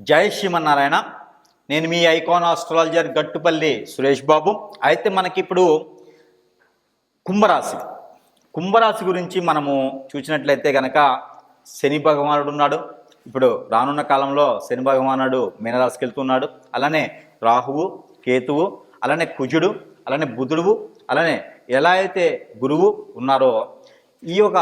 జై శ్రీమన్నారాయణ. నేను మీ ఐకాన్ ఆస్ట్రాలజర్ గట్టుపల్లి సురేష్ బాబు. అయితే మనకి ఇప్పుడు కుంభరాశి. కుంభరాశి గురించి మనము చూసినట్లయితే కనుక శని భగవానుడు ఉన్నాడు. ఇప్పుడు రానున్న కాలంలో శని భగవానుడు మీనరాశికి వెళ్తున్నాడు. అలానే రాహువు కేతువు అలానే కుజుడు అలానే బుధుడు అలానే ఎలా అయితే గురువు ఉన్నారో ఈ యొక్క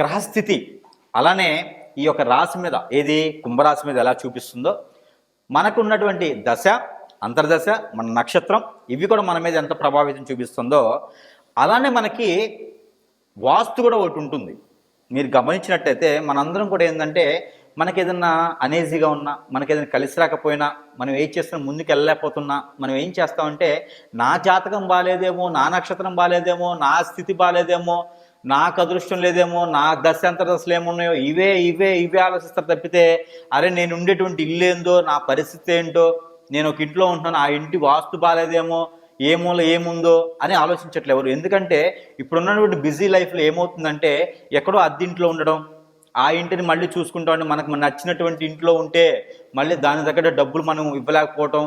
గ్రహస్థితి అలానే ఈ యొక్క రాశి మీద ఏది కుంభరాశి మీద ఎలా చూపిస్తుందో మనకు ఉన్నటువంటి దశ అంతర్దశ మన నక్షత్రం ఇవి కూడా మన మీద ఎంత ప్రభావితం చూపిస్తుందో అలానే మనకి వాస్తు కూడా ఒకటి ఉంటుంది. మీరు గమనించినట్టయితే మనందరం కూడా ఏంటంటే మనకి ఏదన్నా అనేజీగా ఉన్నా మనకి ఏదైనా కలిసి రాకపోయినా మనం ఏం చేస్తున్నా ముందుకు వెళ్ళలేకపోతున్నా మనం ఏం చేస్తామంటే నా జాతకం బాగాలేదేమో నా నక్షత్రం బాగాలేదేమో నా స్థితి బాగాలేదేమో నాకు అదృష్టం లేదేమో నా దశాంతర దశలు ఏమున్నాయో ఇవే ఇవే ఇవే ఆలోచిస్తారు తప్పితే అరే నేను ఉండేటువంటి ఇల్లు ఏందో నా పరిస్థితి ఏంటో నేను ఒక ఇంట్లో ఉంటున్నాను ఆ ఇంటి వాస్తు బాగాలేదేమో ఏ మూల ఏముందో అని ఆలోచించట్లేవారు ఎవరు. ఎందుకంటే ఇప్పుడున్నటువంటి బిజీ లైఫ్లో ఏమవుతుందంటే ఎక్కడో అద్దింట్లో ఉండడం ఆ ఇంటిని మళ్ళీ చూసుకుంటా మనకు నచ్చినటువంటి ఇంట్లో ఉంటే మళ్ళీ దాని దగ్గర డబ్బులు మనం ఇవ్వలేకపోవటం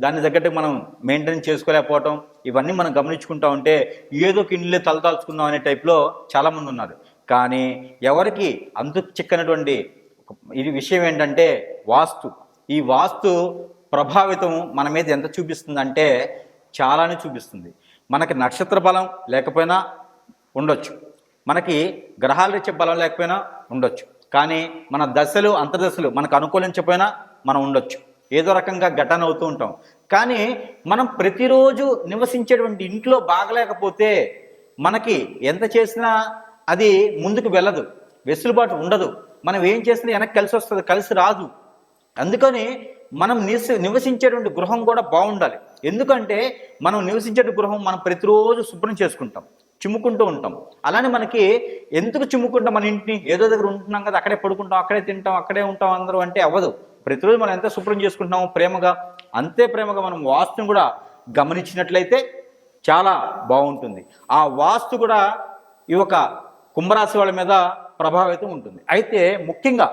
దాని తగ్గట్టు మనం మెయింటైన్ చేసుకోలేకపోవటం ఇవన్నీ మనం గమనించుకుంటా ఉంటే ఏదో ఒక ఇంట్లో తలదాల్చుకుందాం అనే టైప్లో చాలామంది ఉన్నారు. కానీ ఎవరికి అంతు చిక్కనటువంటి ఇది విషయం ఏంటంటే వాస్తు. ఈ వాస్తు ప్రభావితం మన మీద ఎంత చూపిస్తుందంటే చాలానే చూపిస్తుంది. మనకి నక్షత్ర బలం లేకపోయినా ఉండొచ్చు. మనకి గ్రహాల రీత్యా బలం లేకపోయినా ఉండొచ్చు. కానీ మన దశలు అంతర్దశలు మనకు అనుకూలించకపోయినా మనం ఉండొచ్చు. ఏదో రకంగా ఘటన అవుతూ ఉంటాం. కానీ మనం ప్రతిరోజు నివసించేటువంటి ఇంట్లో బాగలేకపోతే మనకి ఎంత చేసినా అది ముందుకు వెళ్ళదు. వెసులుబాటు ఉండదు. మనం ఏం చేసినా వెనక్కి కలిసి వస్తుంది కలిసి రాదు. అందుకని మనం నివసి నివసించేటువంటి గృహం కూడా బాగుండాలి. ఎందుకంటే మనం నివసించే గృహం మనం ప్రతిరోజు శుభ్రం చేసుకుంటాం చిమ్ముకుంటూ ఉంటాం. అలానే మనకి ఎందుకు చిమ్ముకుంటాం మన ఇంటిని? ఏదో దగ్గర ఉంటున్నాం కదా అక్కడే పడుకుంటాం అక్కడే తింటాం అక్కడే ఉంటాం అందరూ అంటే అవ్వదు. ప్రతిరోజు మనం ఎంత శుభ్రం చేసుకుంటున్నాము ప్రేమగా అంతే ప్రేమగా మనం వాస్తుని కూడా గమనించినట్లయితే చాలా బాగుంటుంది. ఆ వాస్తు కూడా ఈ యొక్క కుంభరాశి వాళ్ళ మీద ప్రభావితం ఉంటుంది. అయితే ముఖ్యంగా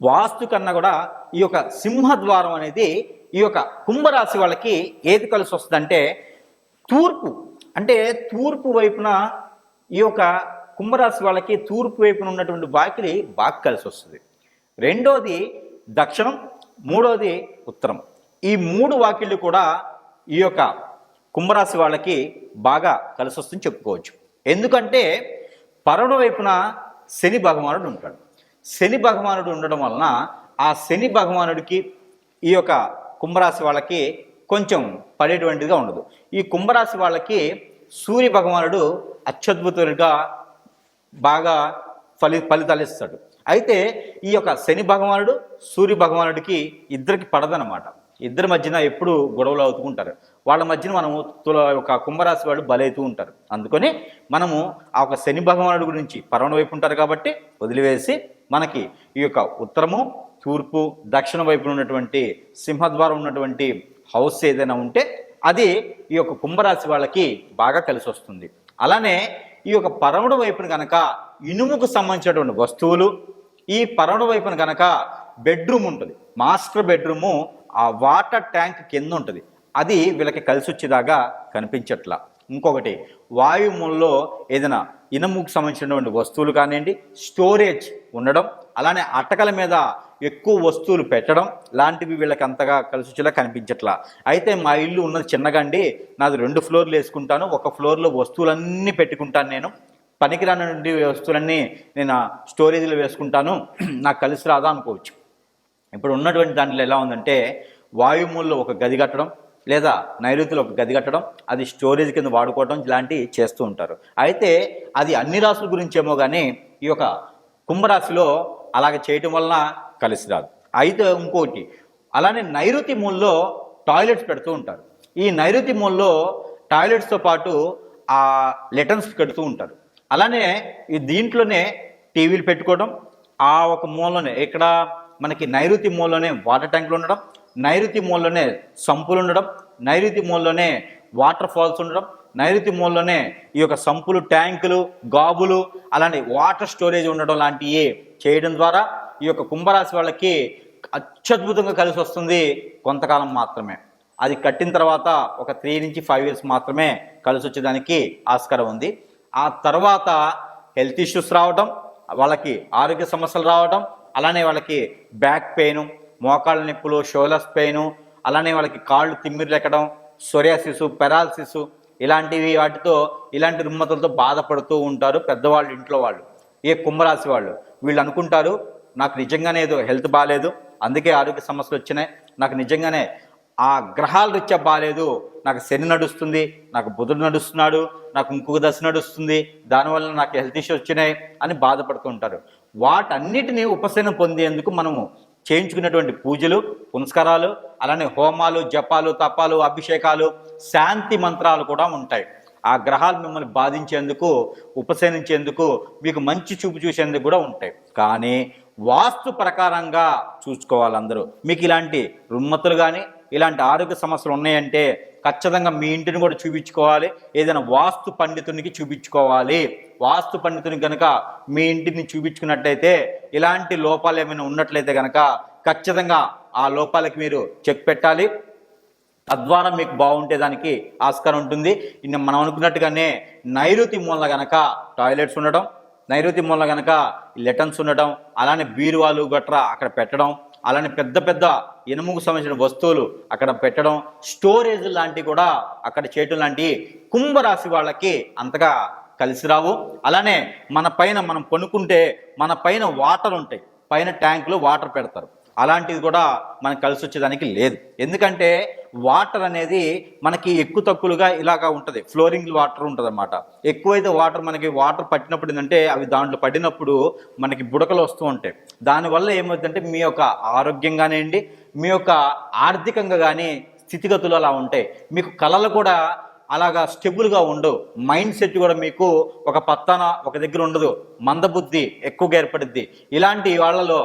వాస్తు కన్నా కూడా ఈ యొక్క సింహద్వారం అనేది ఈ యొక్క కుంభరాశి వాళ్ళకి ఏది కలిసి వస్తుందంటే తూర్పు. అంటే తూర్పు వైపున ఈ యొక్క కుంభరాశి వాళ్ళకి తూర్పు వైపున ఉన్నటువంటి వాకిలి బాగా కలిసి వస్తుంది. రెండోది దక్షిణం మూడోది ఉత్తరం. ఈ మూడు వాకిళ్ళు కూడా ఈ యొక్క కుంభరాశి వాళ్ళకి బాగా కలిసి వస్తుందని చెప్పుకోవచ్చు. ఎందుకంటే పరమ వైపున శని భగవానుడు ఉంటాడు. శని భగవానుడు ఉండడం వలన ఆ శని భగవానుడికి ఈ యొక్క కుంభరాశి వాళ్ళకి కొంచెం పడేటువంటిదిగా ఉండదు. ఈ కుంభరాశి వాళ్ళకి సూర్య భగవానుడు అత్యద్భుతుడిగా బాగా ఫలి ఫలితాలు ఇస్తాడు. అయితే ఈ యొక్క శని భగవానుడు సూర్య భగవానుడికి ఇద్దరికి పడదనమాట ఇద్దరి మధ్యన ఎప్పుడు గొడవలు అవుతుంటారు వాళ్ళ మధ్యన మనము తుల ఒక కుంభరాశి వాళ్ళు బలైతూ ఉంటారు. అందుకని మనము ఆ ఒక శని భగవానుడి గురించి పరమణ వైపు ఉంటారు కాబట్టి వదిలివేసి మనకి ఈ యొక్క ఉత్తరము తూర్పు దక్షిణ వైపున ఉన్నటువంటి సింహద్వారం ఉన్నటువంటి హౌస్ ఏదైనా ఉంటే అది ఈ యొక్క కుంభరాశి వాళ్ళకి బాగా కలిసి వస్తుంది అలానే ఈ యొక్క పరముడు వైపున కనుక ఇనుముకు సంబంధించినటువంటి వస్తువులు ఈ పరముడు వైపున కనుక బెడ్రూమ్ ఉంటుంది. మాస్టర్ బెడ్రూము ఆ వాటర్ ట్యాంక్ కింద ఉంటుంది. అది వీళ్ళకి కలిసి వచ్చేదాకా కనిపించట్లా. ఇంకొకటి వాయుమూలలో ఏదైనా ఇనుముకు సంబంధించినటువంటి వస్తువులు కానివ్వండి స్టోరేజ్ ఉండడం అలానే అటకల మీద ఎక్కువ వస్తువులు పెట్టడం లాంటివి వీళ్ళకి అంతగా కలిసిచ్చేలా కనిపించట్లా. అయితే మా ఇల్లు ఉన్నది చిన్నగండి నాది రెండు ఫ్లోర్లు వేసుకుంటాను. ఒక ఫ్లోర్లో వస్తువులన్నీ పెట్టుకుంటాను నేను. పనికిరాని వస్తువులన్నీ నేను స్టోరేజ్లో వేసుకుంటాను. నాకు కలిసి రాదా అనుకోవచ్చు. ఇప్పుడు ఉన్నటువంటి దాంట్లో ఎలా ఉందంటే వాయుమూల్లో ఒక గది కట్టడం లేదా నైరుతిలో ఒక గది కట్టడం అది స్టోరేజ్ కింద వాడుకోవడం ఇలాంటివి చేస్తూ ఉంటారు. అయితే అది అన్ని రాసుల గురించి ఏమో కానీ ఈ యొక్క కుంభరాశిలో అలాగ చేయటం వలన కలిసి రాదు. అయితే ఇంకోటి అలానే నైరుతి మూలలో టాయిలెట్స్ పెడుతూ ఉంటారు. ఈ నైరుతి మూలలో టాయిలెట్స్తో పాటు ఆ లెటన్స్ పెడుతూ ఉంటారు. అలానే ఈ దీంట్లోనే టీవీలు పెట్టుకోవడం ఆ ఒక మూలలోనే ఇక్కడ మనకి నైరుతి మూలలోనే వాటర్ ట్యాంకులు ఉండడం నైరుతి మూలలోనే సంపులు ఉండడం నైరుతి మూలలోనే వాటర్ ఫాల్స్ ఉండడం నైరుతి మూలలోనే ఈ యొక్క సంపులు ట్యాంకులు గాబులు అలాంటి వాటర్ స్టోరేజ్ ఉండడం లాంటివి చేయడం ద్వారా ఈ యొక్క కుంభరాశి వాళ్ళకి అత్యద్భుతంగా కలిసి వస్తుంది కొంతకాలం మాత్రమే. అది కట్టిన తర్వాత ఒక త్రీ నుంచి ఫైవ్ ఇయర్స్ మాత్రమే కలిసి వచ్చేదానికి ఆస్కారం ఉంది. ఆ తర్వాత హెల్త్ ఇష్యూస్ రావడం వాళ్ళకి ఆరోగ్య సమస్యలు రావడం అలానే వాళ్ళకి బ్యాక్ పెయిన్ మోకాళ్ళ నొప్పులు షోలస్ పెయిన్ అలానే వాళ్ళకి కాళ్ళు తిమ్మిర్లు ఎక్కడం సొరియాసిస్ పెరాలసిస్ ఇలాంటివి వాటితో ఇలాంటి రుమ్మతులతో బాధపడుతూ ఉంటారు పెద్దవాళ్ళు ఇంట్లో వాళ్ళు. ఏ కుంభరాశి వాళ్ళు? వీళ్ళు అనుకుంటారు నాకు నిజంగానే ఏదో హెల్త్ బాగాలేదు అందుకే ఆరోగ్య సమస్యలు వచ్చినాయి నాకు నిజంగానే ఆ గ్రహాల రీత్యా బాగాలేదు నాకు శని నడుస్తుంది నాకు బుధుడు నడుస్తున్నాడు నాకు ఇంకొక దశ నడుస్తుంది దానివల్ల నాకు హెల్త్ ఇష్యూస్ వచ్చినాయి అని బాధపడుతూ ఉంటారు. వాటన్నిటిని ఉపశమనం పొందేందుకు మనము చేయించుకున్నటువంటి పూజలు పునస్కారాలు అలానే హోమాలు జపాలు తపాలు అభిషేకాలు శాంతి మంత్రాలు కూడా ఉంటాయి. ఆ గ్రహాలు మిమ్మల్ని బాధించేందుకు ఉపశమించేందుకు మీకు మంచి చూపు చూసేందుకు కూడా ఉంటాయి. కానీ వాస్తు ప్రకారంగా చూసుకోవాలి అందరూ. మీకు ఇలాంటి రుమ్మతులు కానీ ఇలాంటి ఆరోగ్య సమస్యలు ఉన్నాయంటే ఖచ్చితంగా మీ ఇంటిని కూడా చూపించుకోవాలి. ఏదైనా వాస్తు పండితునికి చూపించుకోవాలి. వాస్తు పండితుని కనుక మీ ఇంటిని చూపించుకున్నట్లయితే ఇలాంటి లోపాలు ఏమైనా ఉన్నట్లయితే కనుక ఖచ్చితంగా ఆ లోపాలకి మీరు చెక్ పెట్టాలి. తద్వారా మీకు బాగుంటే దానికి ఆస్కారం ఉంటుంది. ఇన్ని మనం అనుకున్నట్టుగానే నైరుతి మూల గనక టాయిలెట్స్ ఉండడం నైరుతి మూల గనక లెటన్స్ ఉండటం అలానే బీరువాలు గట్రా అక్కడ పెట్టడం అలానే పెద్ద పెద్ద ఇనుముకు సంబంధించిన వస్తువులు అక్కడ పెట్టడం స్టోరేజ్ లాంటివి కూడా అక్కడ చేయటం లాంటి కుంభరాశి వాళ్ళకి అంతగా కలిసి రావు. అలానే మన పైన మనం కొనుక్కుంటే మన పైన వాటర్ ఉంటాయి. పైన ట్యాంకులో వాటర్ పెడతారు. అలాంటిది కూడా మనకు కలిసి వచ్చేదానికి లేదు. ఎందుకంటే వాటర్ అనేది మనకి ఎక్కువ తక్కువలుగా ఇలాగా ఉంటుంది. ఫ్లోరింగ్ వాటర్ ఉంటుంది అనమాట ఎక్కువైతే వాటర్ మనకి వాటర్ పట్టినప్పుడు ఏంటంటే అవి దాంట్లో పడినప్పుడు మనకి బుడకలు వస్తూ ఉంటాయి. దానివల్ల ఏమవుతుందంటే మీ యొక్క ఆరోగ్యం కానివ్వండి మీ యొక్క ఆర్థికంగా కానీ స్థితిగతులు అలా ఉంటాయి. మీకు కళలు కూడా అలాగా స్టెబుల్గా ఉండవు. మైండ్ సెట్ కూడా మీకు ఒక పత్తాన ఒక దగ్గర ఉండదు. మందబుద్ధి ఎక్కువగా ఏర్పడుద్ది. ఇలాంటి వాళ్ళలో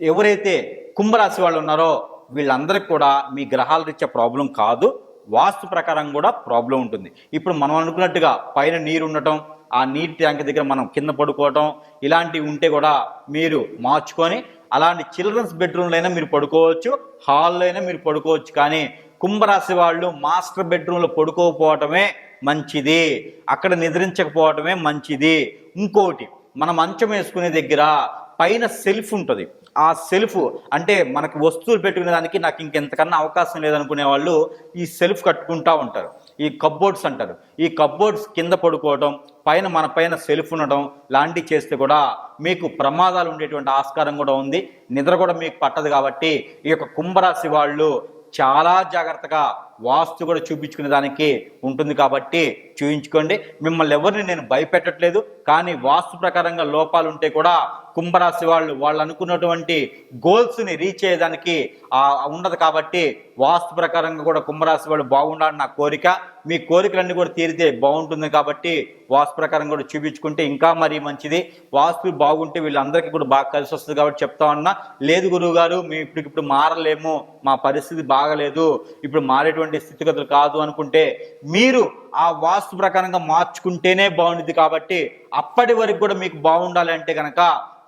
ఎవరైతే కుంభరాశి వాళ్ళు ఉన్నారో వీళ్ళందరికీ కూడా మీ గ్రహాల రీత్యా ప్రాబ్లం కాదు. వాస్తు ప్రకారం కూడా ప్రాబ్లం ఉంటుంది. ఇప్పుడు మనం అనుకున్నట్టుగా పైన నీరు ఉండటం ఆ నీటి ట్యాంక్ దగ్గర మనం కింద పడుకోవటం ఇలాంటివి ఉంటే కూడా మీరు మార్చుకొని అలాంటి చిల్డ్రన్స్ బెడ్రూమ్లో అయినా మీరు పడుకోవచ్చు హాల్లో అయినా మీరు పడుకోవచ్చు. కానీ కుంభరాశి వాళ్ళు మాస్టర్ బెడ్రూమ్లో పడుకోకపోవటమే మంచిది. అక్కడ నిద్రించకపోవటమే మంచిది. ఇంకోటి మనం మంచం వేసుకునే దగ్గర పైన సెల్ఫ్ ఉంటుంది. ఆ సెల్ఫ్ అంటే మనకు వస్తువులు పెట్టుకునే దానికి నాకు ఇంకెంతకన్నా అవకాశం లేదనుకునే వాళ్ళు ఈ సెల్ఫ్ కట్టుకుంటా ఉంటారు. ఈ కబ్బోర్డ్స్ అంటారు. ఈ కబ్బోర్డ్స్ కింద పడుకోవడం పైన మన పైన సెల్ఫ్ ఉండడం లాంటివి చేస్తే కూడా మీకు ప్రమాదాలు ఉండేటువంటి ఆస్కారం కూడా ఉంది. నిద్ర కూడా మీకు పట్టదు కాబట్టి ఈ యొక్క కుంభరాశి వాళ్ళు చాలా జాగ్రత్తగా వాస్తు కూడా చూపించుకునే దానికి ఉంటుంది కాబట్టి చూయించుకోండి. మిమ్మల్ని ఎవరిని నేను భయపెట్టట్లేదు. కానీ వాస్తు ప్రకారంగా లోపాలు ఉంటే కూడా కుంభరాశి వాళ్ళు వాళ్ళు అనుకున్నటువంటి గోల్స్ని రీచ్ అయ్యేదానికి ఉండదు కాబట్టి వాస్తు ప్రకారంగా కూడా కుంభరాశి వాళ్ళు బాగుండాలని నా కోరిక. మీ కోరికలన్నీ కూడా తీరితే బాగుంటుంది కాబట్టి వాస్తు ప్రకారం కూడా చూపించుకుంటే ఇంకా మరీ మంచిది. వాస్తు బాగుంటే వీళ్ళందరికీ కూడా బాగా కలిసి వస్తుంది కాబట్టి చెప్తా ఉన్నా. లేదు గురువు గారు మేము ఇప్పుడు ఇప్పుడు మారలేము. మా పరిస్థితి బాగలేదు. ఇప్పుడు మారేటువంటి స్థితిగతులు కాదు అనుకుంటే మీరు ఆ వాస్తు ప్రకారంగా మార్చుకుంటేనే బాగుంటుంది కాబట్టి అప్పటి వరకు కూడా మీకు బాగుండాలంటే కనుక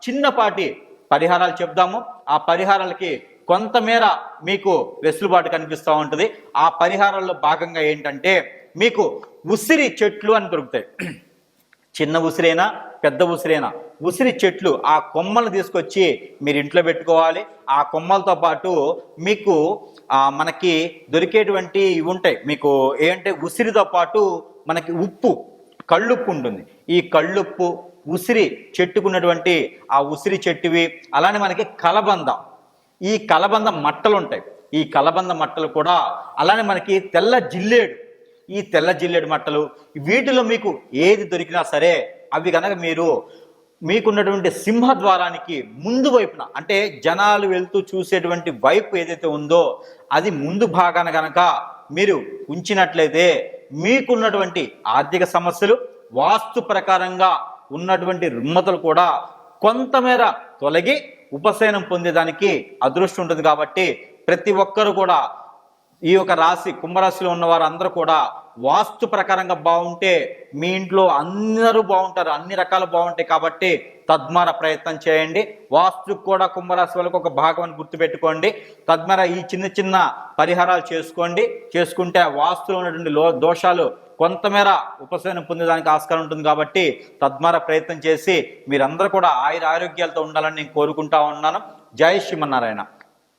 చిన్నపాటి పరిహారాలు చెప్దాము. ఆ పరిహారాలకి కొంతమేర మీకు వెసులుబాటు కనిపిస్తూ ఉంటుంది. ఆ పరిహారాల్లో భాగంగా ఏంటంటే మీకు ఉసిరి చెట్లు అని దొరుకుతాయి. చిన్న ఉసిరైనా పెద్ద ఉసిరేనా? ఉసిరి చెట్లు ఆ కొమ్మలు తీసుకొచ్చి మీరు ఇంట్లో పెట్టుకోవాలి. ఆ కొమ్మలతో పాటు మీకు మనకి దొరికేటువంటి ఇవి ఉంటాయి. మీకు ఏంటంటే ఉసిరితో పాటు మనకి ఉప్పు కళ్ళుప్పు ఉంటుంది. ఈ కళ్ళుప్పు ఉసిరి చెట్టుకున్నటువంటి ఆ ఉసిరి చెట్టువి అలానే మనకి కలబంద. ఈ కలబంద మట్టలు ఉంటాయి. ఈ కలబంద మట్టలు కూడా అలానే మనకి తెల్ల జిల్లేడు. ఈ తెల్ల జిల్లేడు మట్టలు వీటిలో మీకు ఏది దొరికినా సరే అవి కనుక మీరు మీకున్నటువంటి సింహద్వారానికి ముందు వైపున అంటే జనాలు వెళ్తూ చూసేటువంటి వైపు ఏదైతే ఉందో అది ముందు భాగాన కనుక మీరు ఉంచినట్లయితే మీకున్నటువంటి ఆర్థిక సమస్యలు వాస్తు ప్రకారంగా ఉన్నటువంటి రుమ్మతలు కూడా కొంతమేర తొలగి ఉపశమనం పొందేదానికి అదృష్టం ఉంటుంది కాబట్టి ప్రతి ఒక్కరు కూడా ఈ యొక్క రాశి కుంభరాశిలో ఉన్న వారందరూ కూడా వాస్తు ప్రకారంగా బాగుంటే మీ ఇంట్లో అందరూ బాగుంటారు అన్ని రకాలు బాగుంటాయి కాబట్టి తద్మార ప్రయత్నం చేయండి. వాస్తు కూడా కుంభరాశి వాళ్ళకు ఒక భాగం అని గుర్తుపెట్టుకోండి. తద్మర ఈ చిన్న చిన్న పరిహారాలు చేసుకోండి. చేసుకుంటే వాస్తులో ఉన్నటువంటి లో దోషాలు కొంతమేర ఉపశమనం పొందేదానికి ఆస్కారం ఉంటుంది కాబట్టి తద్మార ప్రయత్నం చేసి మీరందరూ కూడా ఆయుర ఆరోగ్యాలతో ఉండాలని నేను కోరుకుంటా ఉన్నాను. జై శ్రీమన్నారాయణ.